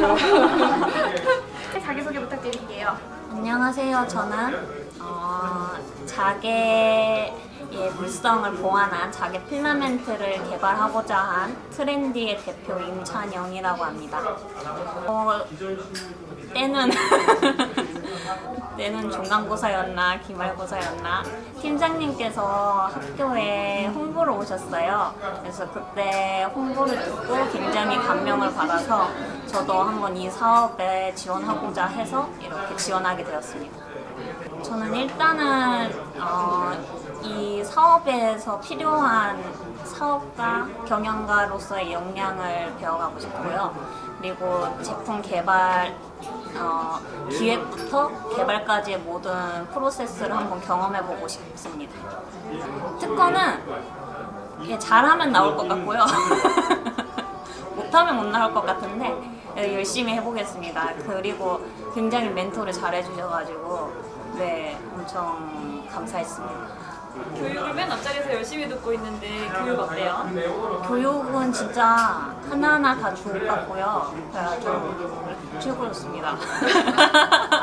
해야죠. 자기소개 부탁드릴게요. 안녕하세요. 저는 어, 자개의 물성을 보완한 자개 필라멘트를 개발하고자 한 트렌디의 대표 임찬영이라고 합니다. 어, 때는 때는 중간고사였나 기말고사였나 팀장님께서 학교에 홍보를 오셨어요. 그래서 그때 홍보를 듣고 굉장히 감명을 받아서 저도 한번 이 사업에 지원하고자 해서 이렇게 지원하게 되었습니다. 저는 일단은 어, 이 사업에서 필요한 사업가, 경영가로서의 역량을 배워가고 싶고요. 그리고 제품 개발, 어, 기획부터 개발까지의 모든 프로세스를 한번 경험해보고 싶습니다. 특허는 이게 잘하면 나올 것 같고요. 못하면 못 나올 것 같은데 열심히 해보겠습니다. 그리고 굉장히 멘토를 잘 해주셔가지고 네 엄청 감사했습니다. 교육을 맨 앞자리에서 열심히 듣고 있는데 교육 어때요? 교육은 진짜 하나하나 다 좋을 것 같고요. 그래가지고 최고였습니다. 네.